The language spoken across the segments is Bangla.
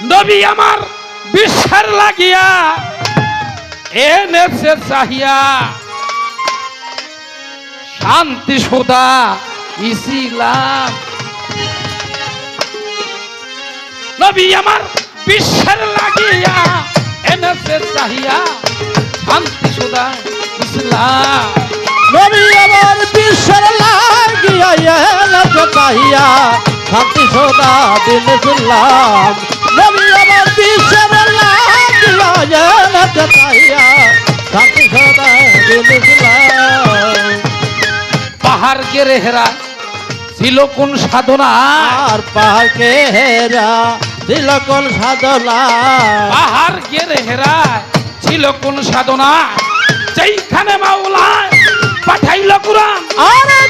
নবী আমার বিশ্বের লাগিয়া এনেছে চাহিয়া, শান্তি সুদা ইসিলাম। নবী আমার বিশ্বের লাগিয়া এনেছে চাহিয়া, শান্তি সুদা ইসলাম। নবী আমার বিশ্বের লাগিয়া এলাকা পাইয়া শান্তি সদা দিন শুনলাম নবী আমার বিশ্বের সদা পাহাড় গেরে হেরা ছিল কোন সাধনা? আর পাহাড়কে হেরা দিল কোন সাধনা? পাহাড় গেরে হেরা ছিল কোন সাধনা? যেইখানে মাওলায় পাঠাইল কুরআন। আরে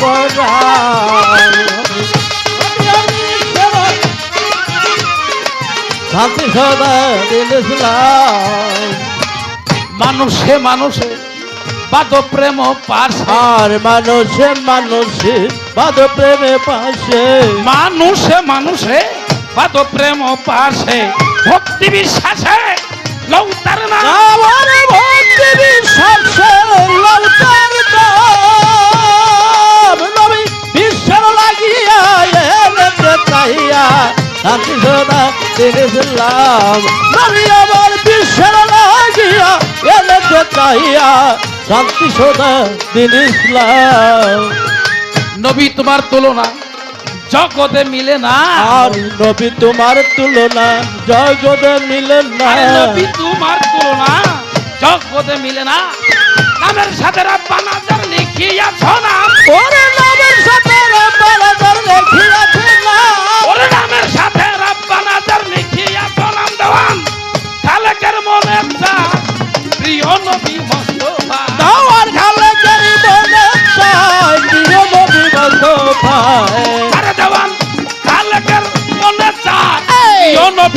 পড়া। শান্তি সদা দিল ইসলাম মানুষে মানুষে বাদ প্রেম পাশ। আর মানুষে মানুষে বাদ প্রেমে পাশে। মানুষে মানুষে বাদ প্রেম পাশে ভক্তি বিশ্বাসে লৌতার না ভক্তি বিশ্বাসে লৌতার দাম নবী বিশ্বের লাগিয়া শান্তি নবী আমার বিশ্বের লাগিয়া শান্তি নবী তোমার তুলনা জগতে মিলে না। আর নবী তোমার তুলনা জগতে মিলে না। নবী তোমার তুলনা জগতে মিলে না। নামের সাথে রাব্বা নাজার লিখিয়াছ না? ওরে নামের সাথে রাব্বানাজার লেখিয়াছে না। ওরে নামের সাথে রাব্বা নাজার লিখিয়াছ নাম দেওয়ান খালেকের মনে চা প্রিয় নবী মোস্তফা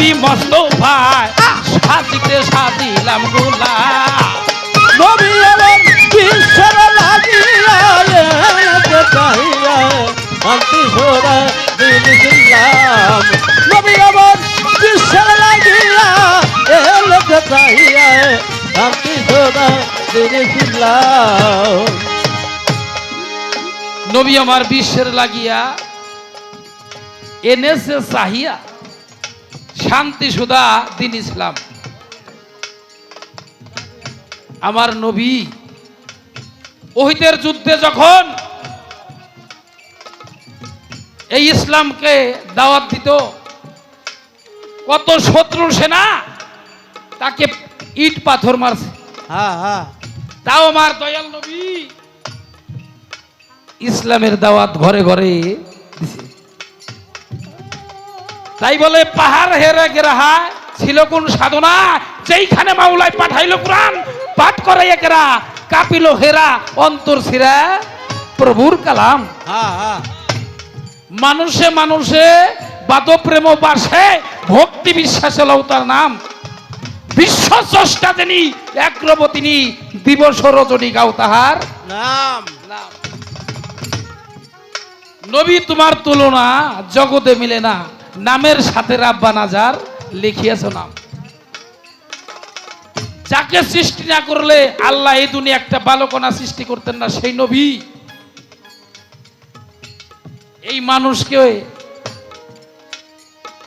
নবী মোস্তফা সাজিতে সাজিলাম গোলা। নবী আমার বিশ্বের লাগিয়া চাহিয়া শান্তি সোরা দিন ইসলাম নবী আমার বিশ্বের লাগিয়া এতে চাহিয়া শান্তি সোরা দিন ইসলাম নবী আমার বিশ্বের লাগিয়া এনেছে চাহিয়া শান্তি সুদা দিন ইসলাম। আমার নবী ওহিতের যুদ্ধে যখন এই ইসলামকে দাওয়াত দিত কত শত্রুর সেনা তাকে ইট পাথর মারছে। হ্যাঁ হ্যাঁ। তাও আমার দয়াল নবী ইসলামের দাওয়াত ঘরে ঘরে দিছে। তাই বলে পাহাড় হেরে গেরাহা ছিল কোন সাধনা? যেইখানে মাওলায় পাঠাইলো কোরআন পাঠ করে একরা কাপিল হেরা অন্তর সিরা প্রভুর কালাম। মানুষে মানুষে বাদ প্রেম বাসে ভক্তি বিশ্বাস হলো তার নাম। বিশ্ব স্রষ্টা যিনি একরবতিনী দিবস রজনী গাও তাহার নাম। নবী তোমার তুলনা জগতে মিলে না। নামের সাথে রাব্বা নাজার লিখিয়েছ নাম। যাকে সৃষ্টি না করলে আল্লাহ এই দুনিয়া একটা বালকনা সৃষ্টি করতেন না সেই নবী। এই মানুষকে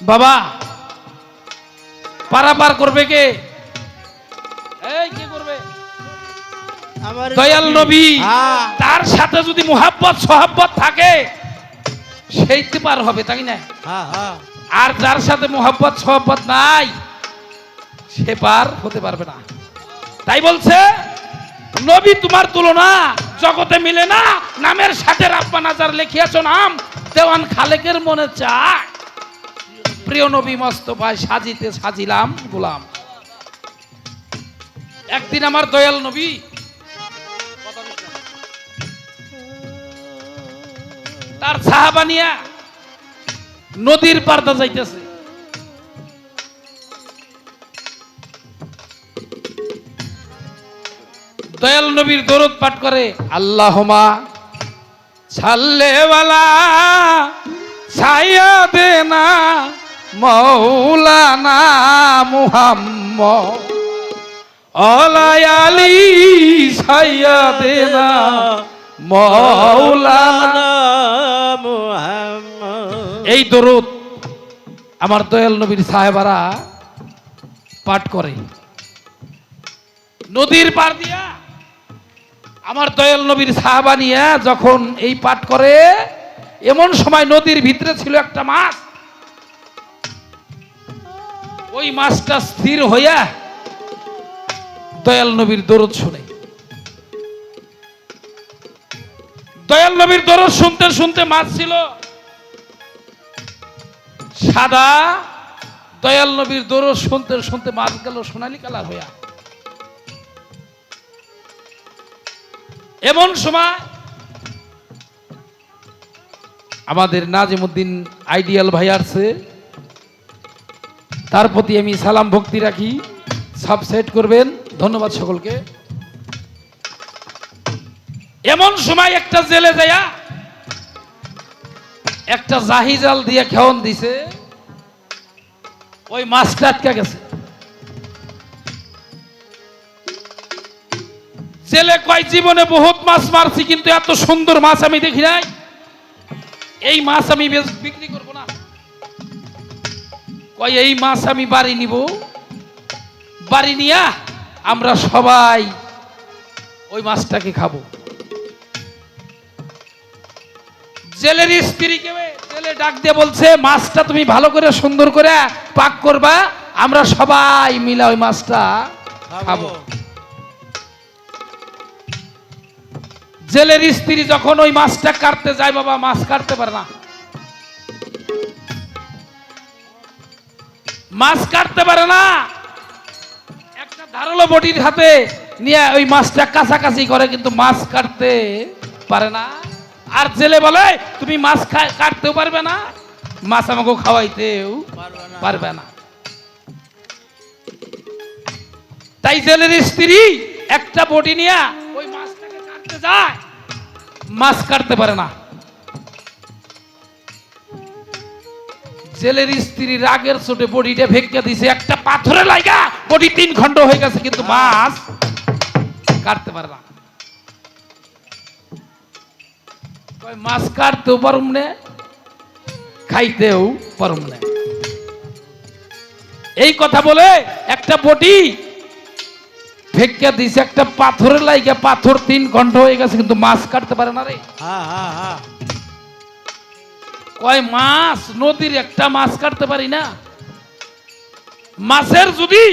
বাবা পারাপার করবে কে? এই কে করবে? দয়াল নবী হ্যাঁ। তার সাথে যদি মোহাব্বত সোহাব্বত থাকে সেই তো পার হবে তাই না? হ্যাঁ হ্যাঁ। আর যার সাথে মোহাব্বত সোহাব্বত নাই সে পার হতে পারবে না। তাই বলছে নবী তোমার তুলনা জগতে মিলে না নামের সাথে রাব্বা নাজার লিখিয়াছ নাম দেওয়ান খালেকের মনে চায়। প্রিয় নবী মস্তফায় সাজিতে সাজিলাম গোলাম। একদিন আমার দয়াল নবী তার সাহাবানিয়া নদীর পার্দা যাইতেছে। দয়াল নবীর দরদ পাঠ করে আল্লাহমা ছাল্লেওয়ালা ছায়া দে না মৌলানা মুহাম্মদ অলায়ালি ছায়া দে না মৌলানা এই দরুদ আমার দয়াল নবীর সাহেবারা পাঠ করে। নদীর পার দিয়া আমার দয়াল নবীর সাহাবা নিয়ে যখন এই পাঠ করে এমন সময় নদীর ভিতরে ছিল একটা মাছ। ওই মাছটা স্থির হইয়া দয়াল নবীর দরদ শুনে দয়াল নবীর দরদ শুনতে শুনতে মাছ ছিল। সাদা দয়াল নবীর দরদ শুনতে শুনতে মাছ গেল সোনালী কালার হইয়া। এমন সময় আমাদের নাজিমুদ্দিন আইডিয়াল ভাই আসছে। তার প্রতি আমি সালাম ভক্তি রাখি। সাব সেট করবেন। ধন্যবাদ সকলকে। এমন সময় একটা জেলে যায়া একটা জাহিজাল দিয়ে খেয়ন দিছে। ওই মাছটা আটকা গেছে। ছেলে কয়, জীবনে বহুত মাছ মারছি, কিন্তু এত সুন্দর মাছ আমি দেখি নাই। এই মাছ আমি বিক্রি করব না। কয়, এই মাছ আমি বাড়ি নিব। বাড়ি নিয়া আমরা সবাই ওই মাছটাকে খাব। জেলের স্ত্রীকে জেলে ডাক দিয়ে বলছে মাছটা তুমি ভালো করে সুন্দর করে পাক করবা আমরা সবাই মিলে ওই মাছটা খাব। জেলের স্ত্রী যখন ওই মাছটা কাটতে যায় বাবা মাছ কাটতে পারে না। মাছ কাটতে পারে না। একটা ধারালো বটির হাতে নিয়ে ওই মাছটা কাছাকাছি করে কিন্তু মাছ কাটতে পারে না। আর জেলে বলে, তুমি মাছ কাটতেও পারবে না, মাছ আমাকে খাওয়াইতেও পারবে না। তাই জেলের স্ত্রী একটা বটি নিয়ে ওই মাছটাকে কাটতে যায়, মাছ কাটতে পারে না। জেলের স্ত্রী রাগের চোটে বডিটা ভেঙে দিছে, একটা পাথরে লাগা বডি তিন খণ্ড হয়ে গেছে, কিন্তু মাছ কাটতে পারে না। মাছ কাটতেও পারুম নে খাইতেও পারুম না এই কথা বলে একটা বটি ফেকিয়া দিছে একটা লাইগা পাথর তিন ঘণ্টা হয়ে গেছে কিন্তু মাছ কাটতে পারে না রে। কয় মাছ নদীর একটা মাছ কাটতে পারি না। মাছের যদি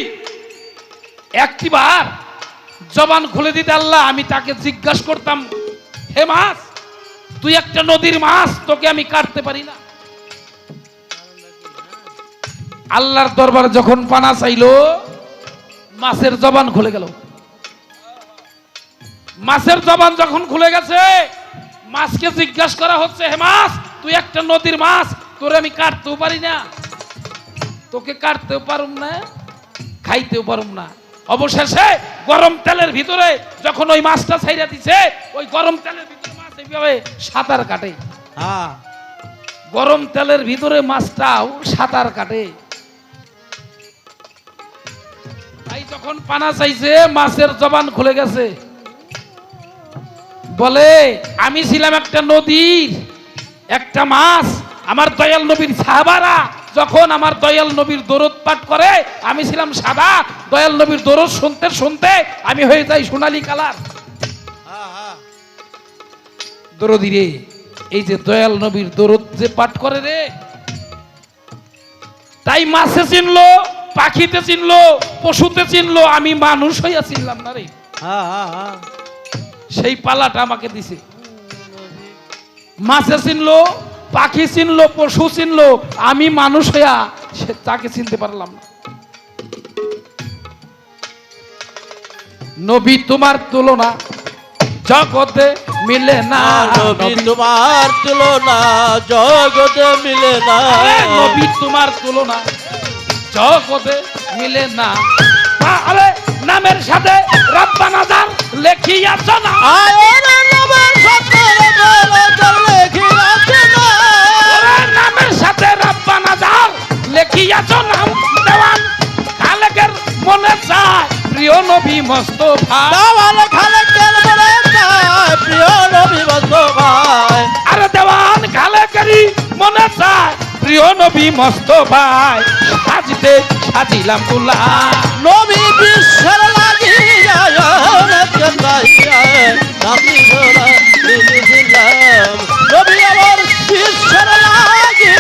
একটি বার জবান খুলে দিতে আল্লাহ আমি তাকে জিজ্ঞাসা করতাম হে মাছ তুই একটা নদীর মাছ, তোকে আমি কাটতে পারি না। আল্লাহর দরবারে যখন পানা চাইলো, মাছের জবান খুলে গেল। মাছের জবান যখন খুলে গেছে, মাছকে জিজ্ঞাসা করা হচ্ছে, হে মাছ, তুই একটা নদীর মাছ, তোরে আমি কাটতেও পারি না। তোকে কাটতেও পারুম না, খাইতেও পারুম না। অবশেষে গরম তেলের ভিতরে যখন ওই মাছটা ছাইরা দিছে, ওই গরম তেলের ভিতরে এইভাবে সাঁতার কাটে। গরম তেলের ভিতরে মাছটাও সাঁতার কাটে। তাই যখন পানা চাইছে মাছের জবান খুলে গেছে। বলে আমি ছিলাম একটা নদীর একটা মাছ আমার দয়াল নবীর সাহাবারা। যখন আমার দয়াল নবীর দরদ পাঠ করে আমি ছিলাম সাদা দয়াল নবীর দরদ শুনতে শুনতে আমি হয়ে যাই সোনালী কালার। দরদি রে এই যে দয়াল নবীর দরদ যে পাঠ করে রে তাই মাছে চিনলো পাখিতে চিনলো পশুতে চিনলো আমি মানুষ হইয়া চিনলাম না রে। সেই পালাটা আমাকে দিছে। মাছে চিনলো পাখি চিনলো পশু চিনলো আমি মানুষ হইয়া সে তাকে চিনতে পারলাম না। নবী তোমার তুলনা জগতে মিলে না। নবী তোমার তুলনা জগতে মিলে না। নবী তোমার তুলনা জগতে মিলে না। আরে নামের সাথে রাব্বানা জান লেখিয়াছ না। না। নামের সাথে রাব্বানা জান লেখিয়াছ নাম প্রিয় নবী মস্তফা দাওয়াল বলে যায় প্রিয় নবী ভাই। আরে দেওয়ান খালেকেরই মনে চায় প্রিয় নবী মস্তফায় সাজতে সাজিলাম তুলা নবী বিশ্বের অনেকে তাইয়া নামি ধরা দিয়েছিলাম নবী আমার বিশ্বের অনেকে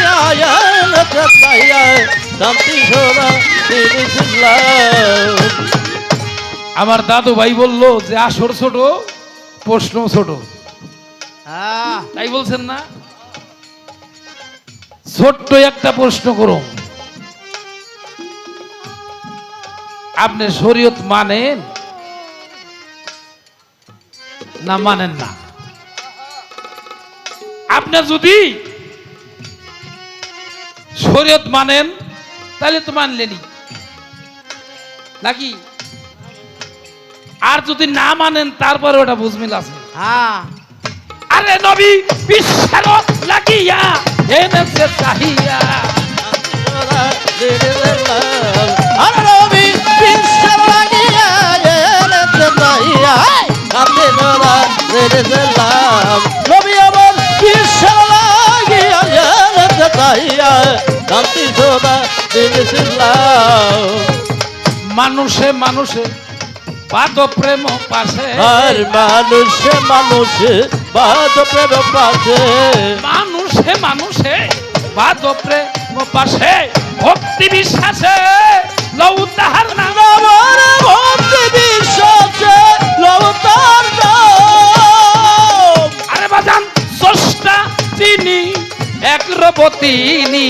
তাইয়া নামি ধরা দিয়েছিলাম আমার দাদু ভাই বলল যে আসর ছোট প্রশ্ন ছোট। হ্যাঁ তাই বলছেন না? ছোট্ট একটা প্রশ্ন করুন। আপনি শরীয়ত মানেন না মানেন না? আপনি যদি শরীয়ত মানেন তাহলে তো মানলেনি নাকি? আর যদি না মানেন তারপরে ওটা বুঝমিল আছে। হ্যাঁ। আরে নবী বিশ্বের লাগিয়া এনেছে চাহিয়া। আর বিশ্বের লাগিয়া এনেছে নবী আমার বিশ্বের লাগিয়া এনেছে মানুষে মানুষে পাদ প্রেম পাশে। আর মানুষে মানুষে বাদ প্রেম পাশে। মানুষে মানুষে পাদ প্রেম পাশে। ভক্তি বিশ্বাসে লৌ তাহার নাম ভক্তি বিশ্বাসে লবতার নাম। আরে বাজান স্রষ্টা তিনি এক রবতিনি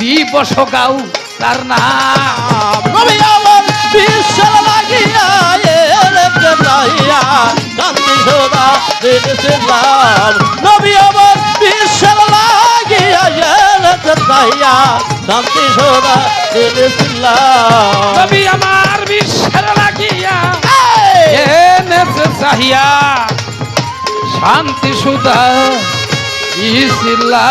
দিবস গাও তার নাম। নবী আমার বিশ্বের লাগিয়া নবী আমার বিশ্বের লাগিয়া শান্তি সোনা দিয়েছিলাম নবী আমার বিশ্বের লাগিয়া এই! এনেছে চাহিয়া শান্তি সুদা ইসিল্লা